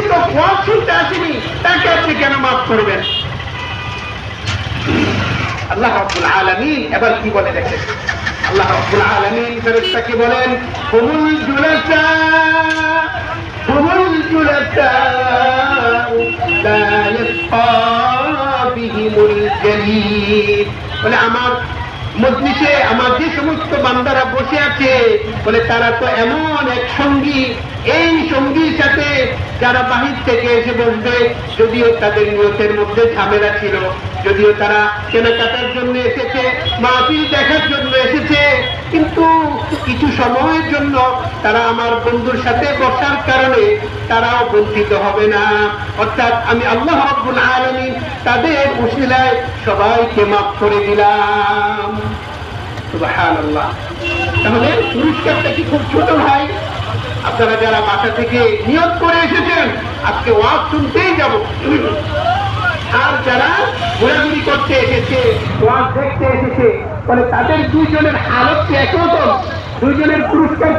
প্রকৃত ফল শুনতে আসেনি, তাকে আপনি কেন মাফ করবেন? আল্লাহ আব্দুল আলমিন, এবার কি বলে দেখেন? আল্লাহ আব্দুল আলমিন ফেরেস্তা কি বলেন? কমুল জুলাসা কমুল জুলাসা বলে, আমার মজলিসে আমার যে সমস্ত বান্দারা বসে আছে, বলে তারা তো এমন এক সঙ্গী। এই সঙ্গীর সাথে যারা বাহির থেকে এসে বসবে, যদিও তাদের নিয়তের মধ্যে ঝামেলা ছিল, যদিও তারা কেনাকাটার জন্য এসেছে, মাহফিল দেখার জন্য এসেছে, কিন্তু কিছু সময়ের জন্য তারা আমার বন্ধুর সাথে বসার কারণে তারাও বঞ্চিত হবে না। অর্থাৎ আমি আল্লাহ রব্বুল আলামিন তাদের উশিলায় সবাইকে মাফ করে দিলাম। তাহলে পুরস্কারটা কি খুব ছোট ভাই? আপনারা যারা বাসা থেকে নিয়োগ করে এসেছেন, আজকে ওয়াজ শুনতেই যাব। আর যারা ঘোরাঘুরি করতে এসেছে, ওয়াজ দেখতে এসেছে ফলে তাদের দুইজনের হালত কি একরকম? দুইজনের পুরস্কার